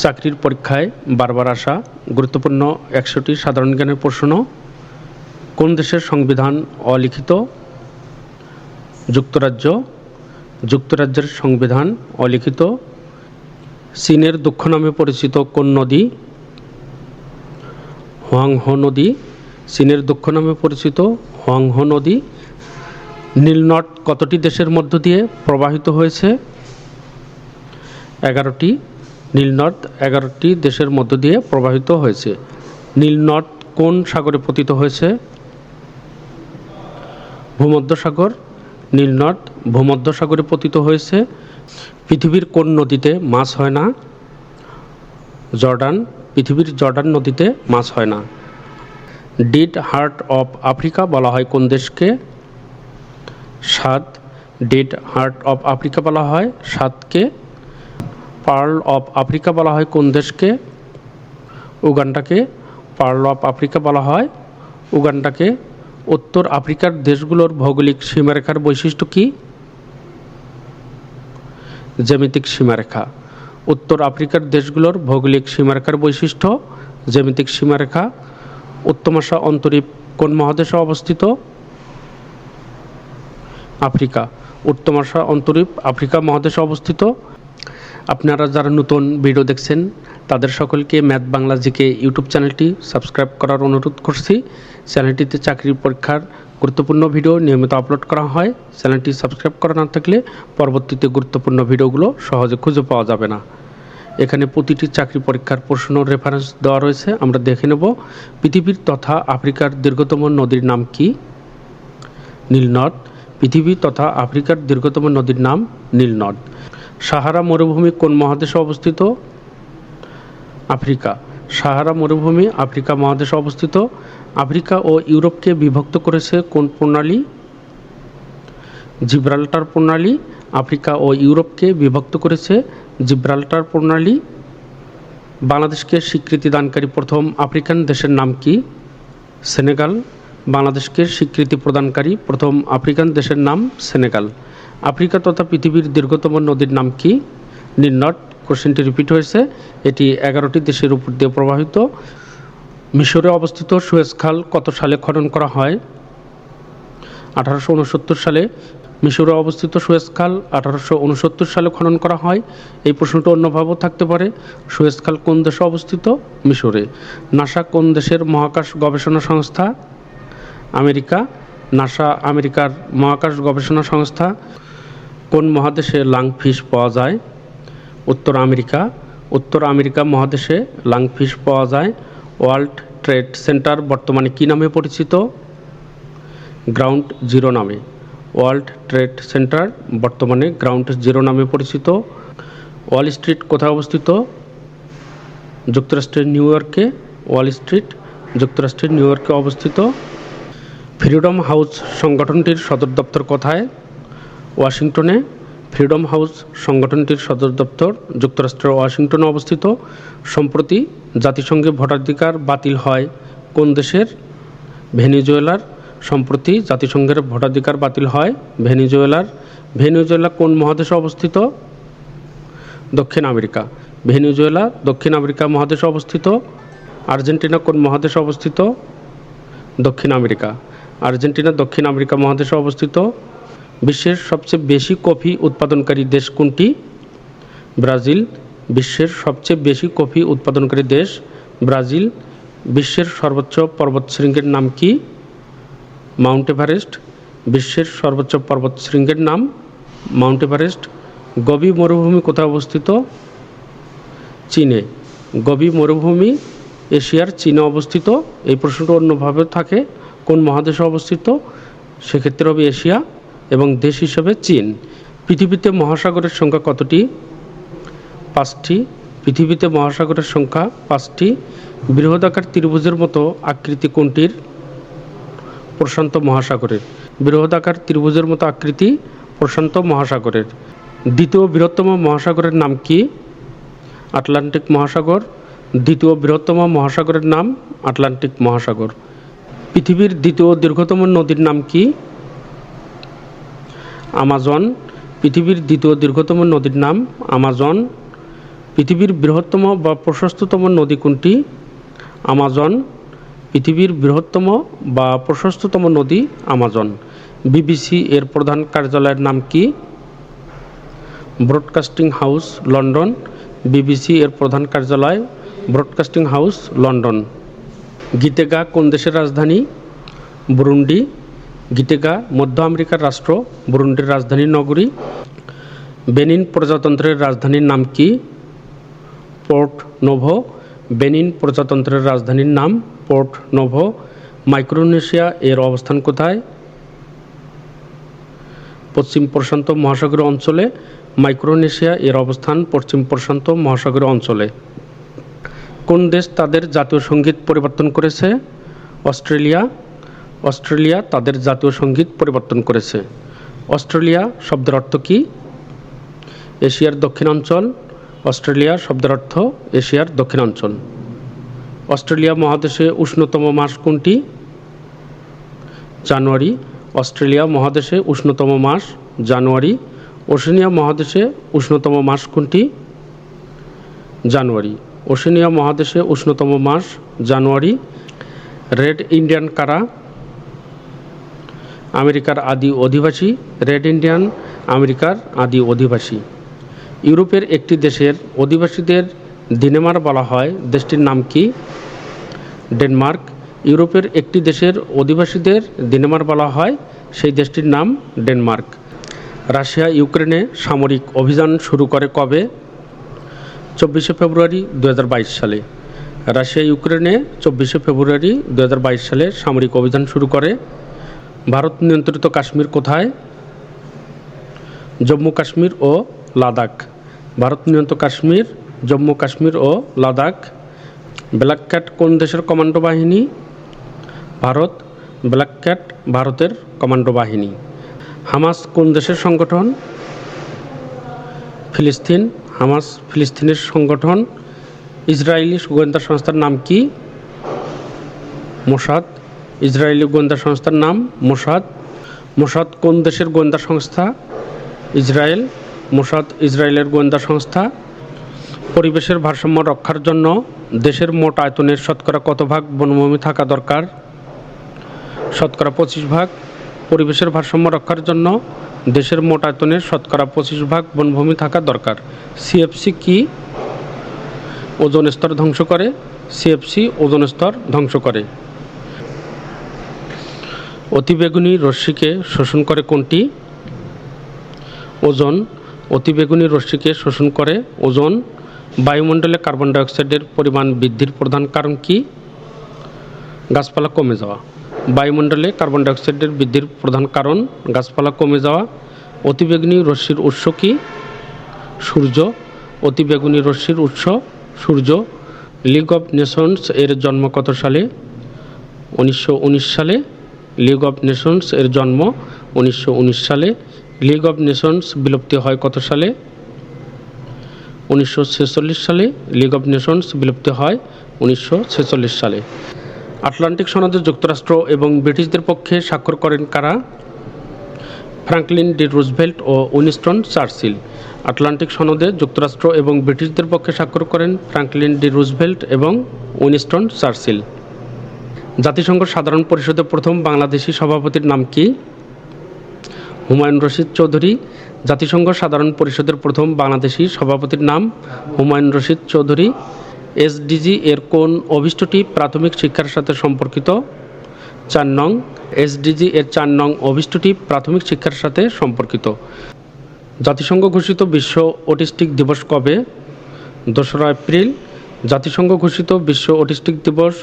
চাকরির পরীক্ষায় বারবার আসা গুরুত্বপূর্ণ একশোটি সাধারণ জ্ঞানের প্রশ্ন, কোন দেশের সংবিধান অলিখিত? যুক্তরাজ্য, যুক্তরাজ্যের সংবিধান অলিখিত? চীনের দুঃখ নামে পরিচিত কোন নদী? হোয়াংহো নদী, চীনের দুঃখ নামে পরিচিত হোয়াংহো নদী? নীলনট কতটি দেশের মধ্য দিয়ে প্রবাহিত হয়েছে? এগারোটি। নীলনদ এগারোটি দেশের মধ্য দিয়ে প্রবাহিত হয়েছে। নীলনদ কোন সাগরে পতিত হয়েছে? ভূমধ্যসাগর। নীলনদ ভূমধ্যসাগরে পতিত হয়েছে। পৃথিবীর কোন নদীতে মাছ হয় না? জর্ডান। পৃথিবীর জর্ডান নদীতে মাছ হয় না। ডিড হার্ট অফ আফ্রিকা বলা হয় কোন দেশকে? সাত। ডেড হার্ট অফ আফ্রিকা বলা হয় সাতকে। পার্ল অফ আফ্রিকা বলা হয় কোন দেশকে? উগান্ডাকে পার্ল অফ আফ্রিকা বলা হয়। উগান্ডাকে উত্তর আফ্রিকার দেশগুলোর ভৌগোলিক সীমারেখার বৈশিষ্ট্য কী? জ্যামিতিক সীমারেখা। উত্তর আফ্রিকার দেশগুলোর ভৌগোলিক সীমারেখার বৈশিষ্ট্য, জ্যামিতিক সীমারেখা। উত্তমাশা অন্তরীপ কোন মহাদেশে অবস্থিত? আফ্রিকা। উত্তমাশা অন্তরীপ আফ্রিকা মহাদেশে অবস্থিত। আপনারা যারা নতুন ভিডিও দেখছেন, তাদের সকলকে ম্যাথ বাংলা জিকে ইউটিউব চ্যানেলটি সাবস্ক্রাইব করার অনুরোধ করছি। চ্যানেলটিতে চাকরির পরীক্ষার গুরুত্বপূর্ণ ভিডিও নিয়মিত আপলোড করা হয়। চ্যানেলটি সাবস্ক্রাইব করা না থাকলে পরবর্তীতে গুরুত্বপূর্ণ ভিডিওগুলো সহজে খুঁজে পাওয়া যাবে না। এখানে প্রতিটি চাকরি পরীক্ষার প্রশ্ন রেফারেন্স দেওয়া রয়েছে। আমরা দেখে নেব পৃথিবীর তথা আফ্রিকার দীর্ঘতম নদীর নাম কি? নীলনদ পৃথিবী তথা আফ্রিকার দীর্ঘতম নদীর নাম নীলনদ সাহারা মরুভূমি কোন মহাদেশে অবস্থিত? আফ্রিকা। সাহারা মরুভূমি আফ্রিকা মহাদেশে অবস্থিত। আফ্রিকা ও ইউরোপকে বিভক্ত করেছে কোন প্রণালী? জিব্রাল্টার প্রণালী। আফ্রিকা ও ইউরোপকে বিভক্ত করেছে জিব্রাল্টার প্রণালী। বাংলাদেশকে স্বীকৃতি দানকারী প্রথম আফ্রিকান দেশের নাম কি? সেনেগাল। বাংলাদেশকে স্বীকৃতি প্রদানকারী প্রথম আফ্রিকান দেশের নাম সেনেগাল। আফ্রিকা তথা পৃথিবীর দীর্ঘতম নদীর নাম কি? নীলনদ কোশ্চেনটি রিপিট হয়েছে। এটি এগারোটি দেশের উপর দিয়ে প্রবাহিত। মিশরে অবস্থিত সুয়েজ খাল কত সালে খনন করা হয়? আঠারোশো উনসত্তর সালে মিশরে অবস্থিত সুয়েজ খাল আঠারোশো উনসত্তর সালে খনন করা হয়। এই প্রশ্নটা অন্যভাবেও থাকতে পারে। সুয়েজ খাল কোন দেশে অবস্থিত? মিশরে। নাসা কোন দেশের মহাকাশ গবেষণা সংস্থা? আমেরিকা। নাসা আমেরিকার মহাকাশ গবেষণা সংস্থা। কোন মহাদেশে লাংফিশ পাওয়া যায়? উত্তর আমেরিকা। উত্তর আমেরিকা মহাদেশে লাংফিশ পাওয়া যায়। ওয়ার্ল্ড ট্রেড সেন্টার বর্তমানে কী নামে পরিচিত? গ্রাউন্ড জিরো নামে। ওয়ার্ল্ড ট্রেড সেন্টার বর্তমানে গ্রাউন্ড জিরো নামে পরিচিত। ওয়াল স্ট্রিট কোথায় অবস্থিত? যুক্তরাষ্ট্রের নিউ ইয়র্কে। ওয়াল স্ট্রিট যুক্তরাষ্ট্রের নিউ ইয়র্কে অবস্থিত। ফ্রিডম হাউস সংগঠনটির সদর দপ্তর কোথায়? ওয়াশিংটনে ফ্রিডম হাউস সংগঠনটির সদর দপ্তর যুক্তরাষ্ট্রের ওয়াশিংটনে অবস্থিত। সম্প্রতি জাতিসংঘে ভোটাধিকার বাতিল হয় কোন দেশের? ভেনিজুয়েলার। সম্প্রতি জাতিসংঘের ভোটাধিকার বাতিল হয় ভেনিজুয়েলার। ভেনিজুয়েলা কোন মহাদেশে অবস্থিত? দক্ষিণ আমেরিকা। ভেনিজুয়েলা দক্ষিণ আমেরিকা মহাদেশে অবস্থিত। আর্জেন্টিনা কোন মহাদেশে অবস্থিত? দক্ষিণ আমেরিকা। আর্জেন্টিনা দক্ষিণ আমেরিকা মহাদেশে অবস্থিত। বিশ্বের সবচেয়ে বেশি কফি উৎপাদনকারী দেশ কোনটি? ব্রাজিল, বিশ্বের সবচেয়ে বেশি কফি উৎপাদনকারী দেশ ব্রাজিল, বিশ্বের সর্বোচ্চ পর্বতশৃঙ্গের নাম কি? মাউন্ট এভারেস্ট, বিশ্বের সর্বোচ্চ পর্বতশৃঙ্গের নাম? মাউন্ট এভারেস্ট, গবি মরুভূমি কোথায় অবস্থিত? চীনে। গবি মরুভূমি এশিয়ার চীনে অবস্থিত। এই প্রশ্নটা অন্যভাবে থাকে, কোন মহাদেশে অবস্থিত? সেক্ষেত্রে হবে এশিয়া। এবং দেশ হিসেবে চীন। পৃথিবীতে মহাসাগরের সংখ্যা কতটি? পাঁচটি। পৃথিবীতে মহাসাগরের সংখ্যা পাঁচটি। বৃহদাকার ত্রিভুজের মতো আকৃতি কোনটির? প্রশান্ত মহাসাগরের। বৃহদাকার ত্রিভুজের মতো আকৃতি প্রশান্ত মহাসাগরের। দ্বিতীয় বৃহত্তম মহাসাগরের নাম কি? আটলান্টিক মহাসাগর। দ্বিতীয় বৃহত্তম মহাসাগরের নাম আটলান্টিক মহাসাগর। পৃথিবীর দ্বিতীয় দীর্ঘতম নদীর নাম কি? আমাজন পৃথিবীর দ্বিতীয় দীর্ঘতম নদীর নাম আমাজন পৃথিবীর বৃহত্তম বা প্রশস্ততম নদী কোনটি? আমাজন পৃথিবীর বৃহত্তম বা প্রশস্ততম নদী আমাজন বিবিসি এর প্রধান কার্যালয়ের নাম কি? ব্রডকাস্টিং হাউস লন্ডন বিবিসি এর প্রধান কার্যালয় ব্রডকাস্টিং হাউস লন্ডন গীতেগা কোন দেশের রাজধানী? বুরুন্ডি গীতেগা মধ্য আমেরিকার রাষ্ট্র, বুরুন্ডির রাজধানী নগরী, বেনিন প্রজাতন্ত্রের রাজধানীর নাম কি? পোর্ট নোভো, বেনিন প্রজাতন্ত্রের রাজধানীর নাম পোর্ট নোভো। মাইক্রোনেশিয়া এর অবস্থান কোথায়? পশ্চিম প্রশান্ত মহাসাগর অঞ্চলে। মাইক্রোনেশিয়া এর অবস্থান পশ্চিম প্রশান্ত মহাসাগর অঞ্চলে। কোন দেশ তাদের জাতীয় সংগীত পরিবর্তন করেছে? অস্ট্রেলিয়া অস্ট্রেলিয়া তাদের জাতীয় সংগীত পরিবর্তন করেছে। অস্ট্রেলিয়া শব্দের অর্থ কী? এশিয়ার দক্ষিণাঞ্চল। অস্ট্রেলিয়া শব্দের অর্থ এশিয়ার দক্ষিণাঞ্চল। অস্ট্রেলিয়া মহাদেশে উষ্ণতম মাস কোনটি? জানুয়ারি। অস্ট্রেলিয়া মহাদেশে উষ্ণতম মাস জানুয়ারি। ওশেনিয়া মহাদেশে উষ্ণতম মাস কোনটি? জানুয়ারি। ওশেনিয়া মহাদেশে উষ্ণতম মাস জানুয়ারি। রেড ইন্ডিয়ান কারা? আমেরিকার আদি অধিবাসী, রেড ইন্ডিয়ান আমেরিকার আদি অধিবাসী। ইউরোপের একটি দেশের অধিবাসীদের দিনেমার বলা হয়। দেশটির নাম কি? ডেনমার্ক। ইউরোপের একটি দেশের অধিবাসীদের দিনেমার বলা হয়। সেই দেশটির নাম ডেনমার্ক। রাশিয়া, ইউক্রেনে সামরিক অভিযান শুরু করে কবে? চব্বিশে ফেব্রুয়ারি দু হাজার বাইশ সালে। রাশিয়া, ইউক্রেনে চব্বিশে ফেব্রুয়ারি দু হাজার বাইশ সালে সামরিক অভিযান শুরু করে। ভারত নিয়ন্ত্রিত কাশ্মীর কোথায়? জম্মু কাশ্মীর ও লাদাখ। ভারত নিয়ন্ত্রিত কাশ্মীর, জম্মু কাশ্মীর ও লাদাখ। ব্ল্যাক ক্যাট কোন দেশের কমান্ডো বাহিনী? ভারত। ব্ল্যাক ক্যাট ভারতের কমান্ডো বাহিনী। হামাস কোন দেশের সংগঠন? ফিলিস্তিন। হামাস ফিলিস্তিনের সংগঠন। ইসরায়েলি গোয়েন্দা সংস্থার নাম কি? মোসাদ। ইসরায়েলি গোয়েন্দা সংস্থার নাম মোসাদ। মোসাদ কোন দেশের গোয়েন্দা সংস্থা? ইসরায়েল। মোসাদ ইসরায়েলের গোয়েন্দা সংস্থা। পরিবেশের ভারসাম্য রক্ষার জন্য দেশের মোট আয়তনের শতকরা কত ভাগ বনভূমি থাকা দরকার? শতকরা পঁচিশ ভাগ। পরিবেশের ভারসাম্য রক্ষার জন্য দেশের মোট আয়তনের শতকরা পঁচিশ ভাগ বনভূমি থাকা দরকার। সিএফসি কি? ওজন স্তর ধ্বংস করে। সিএফসি ওজন স্তর ধ্বংস করে। অতিবেগুনি রশ্মিকে শোষণ করে কোনটি? ওজন। অতিবেগুনি রশ্মিকে শোষণ করে ওজন। বায়ুমণ্ডলে কার্বন ডাইঅক্সাইডের পরিমাণ বৃদ্ধির প্রধান কারণ কি? গাছপালা কমে যাওয়া। বায়ুমণ্ডলে কার্বন ডাইঅক্সাইডের বৃদ্ধির প্রধান কারণ গাছপালা কমে যাওয়া। অতিবেগুনি রশ্মির উৎস কি? সূর্য। অতিবেগুনি রশ্মির উৎস সূর্য। লিগ অব নেশনস এর জন্ম কত সালে? উনিশশো উনিশ সালে। লিগ অফ নেশনস এর জন্ম উনিশশো উনিশ সালে। লিগ অফ নেশনস বিলুপ্তি হয় কত সালে? উনিশশো ছেচল্লিশ সালে লিগ অফ নেশনস বিলুপ্তি হয় উনিশশো ছেচল্লিশ সালে। আটলান্টিক সনদে যুক্তরাষ্ট্র এবং ব্রিটিশদের পক্ষে স্বাক্ষর করেন কারা? ফ্রাঙ্কলিন ডি রুজভেল্ট ও উইনস্টন চার্চিল আটলান্টিক সনদে যুক্তরাষ্ট্র এবং ব্রিটিশদের পক্ষে স্বাক্ষর করেন ফ্রাঙ্কলিন ডি রুজভেল্ট এবং উইনস্টন চার্চিল জাতিসংঘ সাধারণ পরিষদের প্রথম বাংলাদেশি সভাপতির নাম কি? হুমায়ুন রশিদ চৌধুরী। জাতিসংঘ সাধারণ পরিষদের প্রথম বাংলাদেশি সভাপতির নাম হুমায়ুন রশিদ চৌধুরী। এসডিজি এর কোন অভিষ্টটি প্রাথমিক শিক্ষার সাথে সম্পর্কিত? চার নং। এসডিজি এর চার নং অভিষ্টটি প্রাথমিক শিক্ষার সাথে সম্পর্কিত। জাতিসংঘ ঘোষিত বিশ্ব অটিস্টিক দিবস কবে? দোসরা এপ্রিল। জাতিসংঘ ঘোষিত বিশ্ব অটিস্টিক দিবস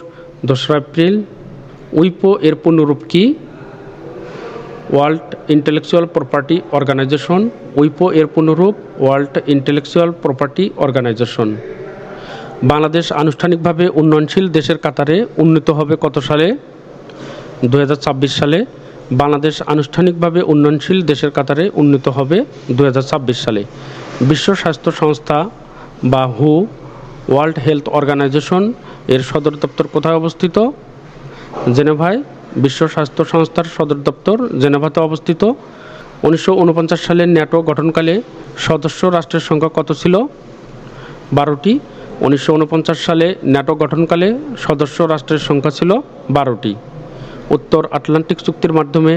দোসরা এপ্রিল। উইপো এর পূর্ণরূপ কি? World intellectual property organization. উইপো এর পূর্ণরূপ world intellectual property organization. Bangladesh আনুষ্ঠানিকভাবে উন্নয়নশীল দেশের কাতারে উন্নীত হবে কত সালে? দুহাজার ছাব্বিশ সালে বাংলাদেশ আনুষ্ঠানিকভাবে উন্নয়নশীল দেশের কাতারে উন্নীত হবে দু হাজার ছাব্বিশ সালে। বিশ্ব স্বাস্থ্য সংস্থা বা হু, ওয়ার্ল্ড হেলথ অর্গানাইজেশন এর সদর দপ্তর কোথায় অবস্থিত? জেনেভায় বিশ্ব স্বাস্থ্য সংস্থার সদর দপ্তর জেনেভাতে অবস্থিত। উনিশশো ঊনপঞ্চাশ সালে ন্যাটো গঠনকালে সদস্য রাষ্ট্রের সংখ্যা কত ছিল? বারোটি। উনিশশো উনপঞ্চাশ সালে ন্যাটো গঠনকালে সদস্য রাষ্ট্রের সংখ্যা ছিল বারোটি। উত্তর আটলান্টিক চুক্তির মাধ্যমে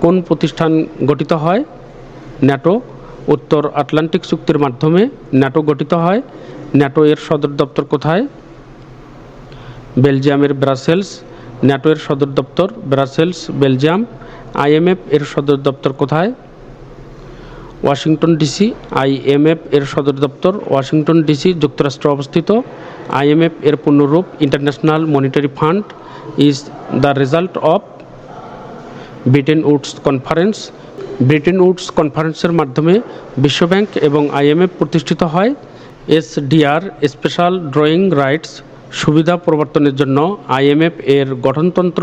কোন প্রতিষ্ঠান গঠিত হয়? ন্যাটো। উত্তর আটলান্টিক চুক্তির মাধ্যমে ন্যাটো গঠিত হয়। ন্যাটো এর সদর দপ্তর কোথায়? বেলজিয়ামের ব্রাসেলস, ন্যাটো এর সদর দপ্তর ব্রাসেলস, বেলজিয়াম আইএমএফ এর সদর দপ্তর কোথায়? ওয়াশিংটন ডিসি আইএমএফ এর সদর দপ্তর ওয়াশিংটন ডিসি যুক্তরাষ্ট্র অবস্থিত। আইএমএফ এর পূর্ণরূপ international monetary fund is the result of Bretton Woods conference. Bretton Woods কনফারেন্সের মাধ্যমে বিশ্বব্যাংক এবং আইএমএফ প্রতিষ্ঠিত হয়। এসডিআর স্পেশাল ড্রয়িং রাইটস সুবিধা প্রবর্তনের জন্য আইএমএফ এর গঠনতন্ত্র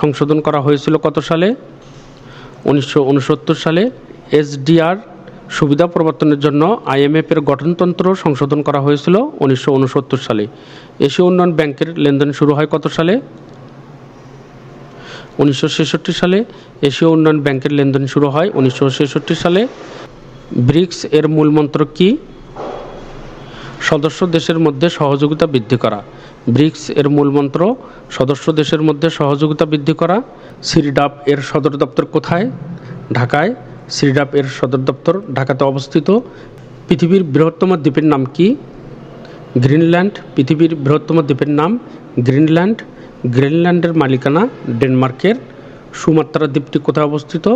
সংশোধন করা হয়েছিল কত সালে? উনিশশো উনসত্তর সালে এসডিআর সুবিধা প্রবর্তনের জন্য আইএমএফ এর গঠনতন্ত্র সংশোধন করা হয়েছিল উনিশশো উনসত্তর সালে। এশীয় উন্নয়ন ব্যাংকের লেনদেন শুরু হয় কত সালে? উনিশশো ছেষট্টি সালে এশীয় উন্নয়ন ব্যাংকের লেনদেন শুরু হয় উনিশশো ছেষট্টি সালে। ব্রিক্স এর মূলমন্ত্র কি? সদস্য দেশের মধ্যে সহযোগিতা বৃদ্ধি করা। ব্রিক্স এর মূলমন্ত্র সদস্য দেশের মধ্যে সহযোগিতা বৃদ্ধি করা। সিরিডাপ এর সদর দপ্তর কোথায়? ঢাকায়। সিরিডাপ এর সদর দপ্তর ঢাকাতে অবস্থিত। পৃথিবীর বৃহত্তম দ্বীপের নাম কি? গ্রিনল্যান্ড। পৃথিবীর বৃহত্তম দ্বীপের নাম গ্রিনল্যান্ড। গ্রিনল্যান্ডের মালিকানা ডেনমার্কের। সুমাত্রা দ্বীপটি কোথায় অবস্থিত?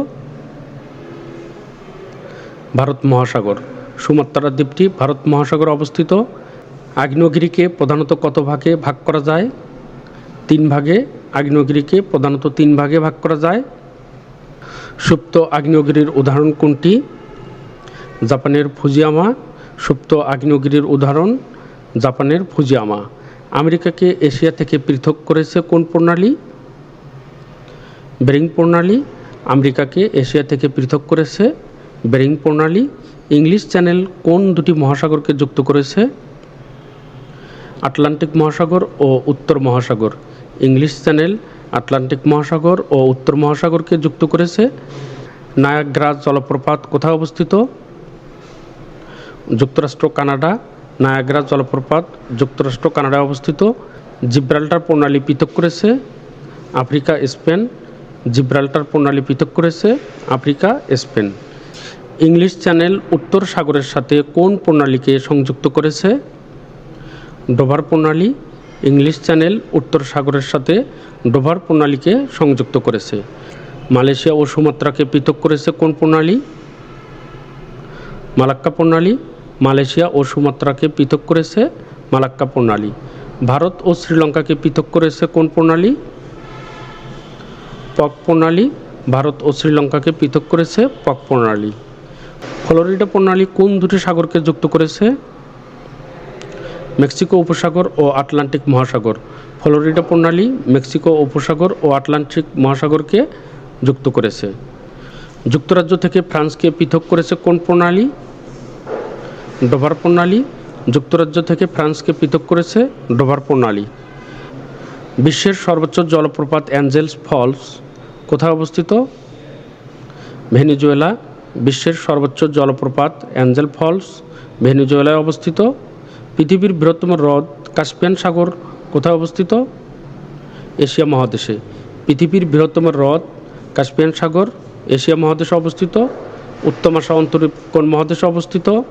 ভারত মহাসাগর। সুমাত্রা দ্বীপটি ভারত মহাসাগরে অবস্থিত। আগ্নেয়গিরিকে প্রধানত কত ভাগে ভাগ করা যায়? তিন ভাগে, আগ্নেয়গিরিকে প্রধানত তিন ভাগে ভাগ করা যায়। সুপ্ত আগ্নেয়গিরির উদাহরণ কোনটি? জাপানের ফুজিয়ামা। সুপ্ত আগ্নেয়গিরির উদাহরণ, জাপানের ফুজিয়ামা। আমেরিকাকে এশিয়া থেকে পৃথক করেছে কোন প্রণালী? বেরিং প্রণালী। আমেরিকাকে এশিয়া থেকে পৃথক করেছে বেরিং প্রণালী। ইংলিশ চ্যানেল কোন দুটি মহাসাগরকে যুক্ত করেছে? আটলান্টিক মহাসাগর ও উত্তর মহাসাগর। ইংলিশ চ্যানেল আটলান্টিক মহাসাগর ও উত্তর মহাসাগরকে যুক্ত করেছে। নায়াগ্রা জলপ্রপাত কোথায় অবস্থিত? যুক্তরাষ্ট্র, কানাডা। নায়াগ্রা জলপ্রপাত যুক্তরাষ্ট্র, কানাডায় অবস্থিত। জিব্রাল্টার প্রণালী পৃথক করেছে। Africa, Spain. জিব্রাল্টার প্রণালী পৃথক করেছে। Africa, Spain. ইংলিশ চ্যানেল উত্তর সাগরের সাথে কোন প্রণালীকে সংযুক্ত করেছে? ডোভার প্রণালী ইংলিশ চ্যানেল উত্তর সাগরের সাথে ডোভার প্রণালীকে সংযুক্ত করেছে। মালয়েশিয়া ও সুমাত্রাকে পৃথক করেছে কোন প্রণালী? মালাক্কা প্রণালী মালয়েশিয়া ও সুমাত্রাকে পৃথক করেছে মালাক্কা প্রণালী। ভারত ও শ্রীলঙ্কাকে পৃথক করেছে কোন প্রণালী? পক প্রণালী। ভারত ও শ্রীলঙ্কাকে পৃথক করেছে পক প্রণালী। ফ্লোরিডা প্রণালী কোন দুটি সাগরকে যুক্ত করেছে? মেক্সিকো উপসাগর ও আটলান্টিক মহাসাগর। ফ্লোরিডা প্রণালী মেক্সিকো উপসাগর ও আটলান্টিক মহাসাগরকে যুক্ত করেছে। যুক্তরাজ্য থেকে ফ্রান্সকে পৃথক করেছে কোন প্রণালী? ডোভার প্রণালী। যুক্তরাজ্য থেকে ফ্রান্সকে পৃথক করেছে ডোভার প্রণালী। বিশ্বের সর্বোচ্চ জলপ্রপাত অ্যাঞ্জেলস ফলস কোথায় অবস্থিত? ভেনিজুয়েলা। বিশ্বের সর্বোচ্চ জলপ্রপাত অ্যাঞ্জেল ফলস, ভেনিজুয়েলায় অবস্থিত। পৃথিবীর বৃহত্তম হ্রদ কাস্পিয়ান সাগর কোথায় অবস্থিত? এশিয়া মহাদেশে। পৃথিবীর বৃহত্তম হ্রদ কাস্পিয়ান সাগর এশিয়া মহাদেশে অবস্থিত। উত্তম আশা অন্তরীপ কোন মহাদেশে অবস্থিত?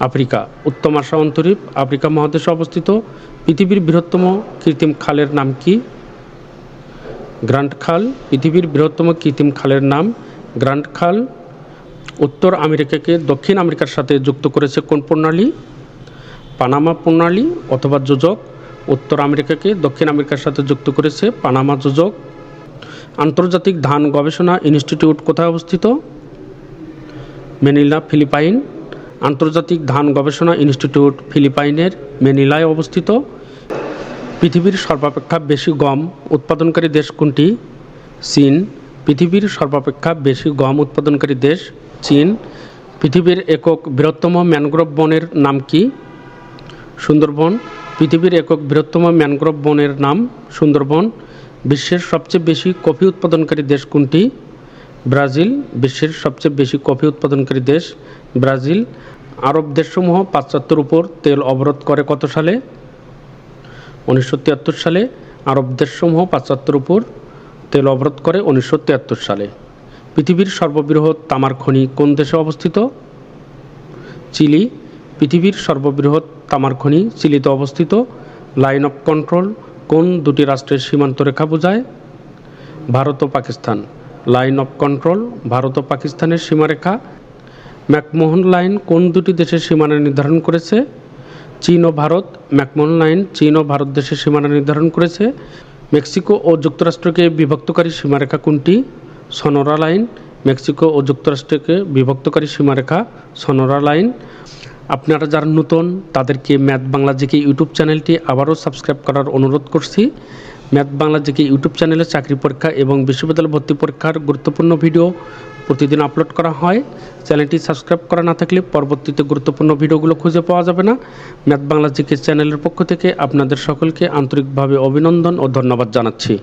আফ্রিকা। উত্তম আশা অন্তরীপ আফ্রিকা মহাদেশে অবস্থিত। পৃথিবীর বৃহত্তম কৃত্রিম খালের নাম কি? গ্রান্ট খাল। পৃথিবীর বৃহত্তম কৃত্রিম খালের নাম গ্র্যান্ড খাল, উত্তর আমেরিকাকে দক্ষিণ আমেরিকার সাথে যুক্ত করেছে কোন প্রণালী? পানামা প্রণালী অথবা যোজক। উত্তর আমেরিকাকে দক্ষিণ আমেরিকার সাথে যুক্ত করেছে পানামা যোজক। আন্তর্জাতিক ধান গবেষণা ইনস্টিটিউট কোথায় অবস্থিত? Manila, Philippines. আন্তর্জাতিক ধান গবেষণা ইনস্টিটিউট ফিলিপাইনের মেনিলায় অবস্থিত। পৃথিবীর সর্বাপেক্ষা বেশি গম উৎপাদনকারী দেশ কোনটি? চীন। পৃথিবীর সর্বাপেক্ষা বেশি গম উৎপাদনকারী দেশ চীন। পৃথিবীর একক বৃহত্তম ম্যানগ্রোভ বনের নাম কি? সুন্দরবন। পৃথিবীর একক বৃহত্তম ম্যানগ্রোভ বনের নাম সুন্দরবন। বিশ্বের সবচেয়ে বেশি কফি উৎপাদনকারী দেশ কোনটি? ব্রাজিল। বিশ্বের সবচেয়ে বেশি কফি উৎপাদনকারী দেশ ব্রাজিল। আরব দেশসমূহ পাশ্চাত্যের উপর তেল অবরোধ করে কত সালে? উনিশশো তিয়াত্তর সালে আরব দেশসমূহ পাশ্চাত্যের উপর তেল অবরোধ করে উনিশশো তিয়াত্তর সালে। পৃথিবীর সর্ববৃহৎ তামার খনি কোন দেশে অবস্থিত? চিলি। পৃথিবীর সর্ববৃহৎ তামার খনি চিলিতে অবস্থিত। লাইন অফ কন্ট্রোল কোন দুটি রাষ্ট্রের সীমান্ত রেখা বোঝায়? ভারত ও Pakistan. Line of control Bharat ও পাকিস্তানের সীমারেখা। ম্যাকমোহন লাইন কোন দুটি দেশের সীমানা নির্ধারণ করেছে? চীন ও ভারত। ম্যাকমোহন লাইন চীন ও ভারত দেশের সীমানা নির্ধারণ করেছে। মেক্সিকো ও যুক্তরাষ্ট্রকে বিভক্তকারী সীমারেখা কোনটি? সনোরা লাইন, মেক্সিকো ও যুক্তরাষ্ট্রকে বিভক্তকারী সীমারেখা, সনোরা লাইন। আপনারা যারা নতুন, তাদেরকে ম্যাথ বাংলা জিকে ইউটিউব চ্যানেলটি আবারও সাবস্ক্রাইব করার অনুরোধ করছি। ম্যাথ বাংলা জিকে ইউটিউব চ্যানেলে চাকরি পরীক্ষা এবং বিশ্ববিদ্যালয় ভর্তি পরীক্ষার গুরুত্বপূর্ণ ভিডিও প্রতিদিন আপলোড করা হয়। চ্যানেলটি সাবস্ক্রাইব করা না থাকলে পরবর্তীতে গুরুত্বপূর্ণ ভিডিওগুলো খুঁজে পাওয়া যাবে না। ম্যাথ বাংলা জিকে চ্যানেলের পক্ষ থেকে আপনাদের সকলকে আন্তরিকভাবে অভিনন্দন ও ধন্যবাদ জানাচ্ছি।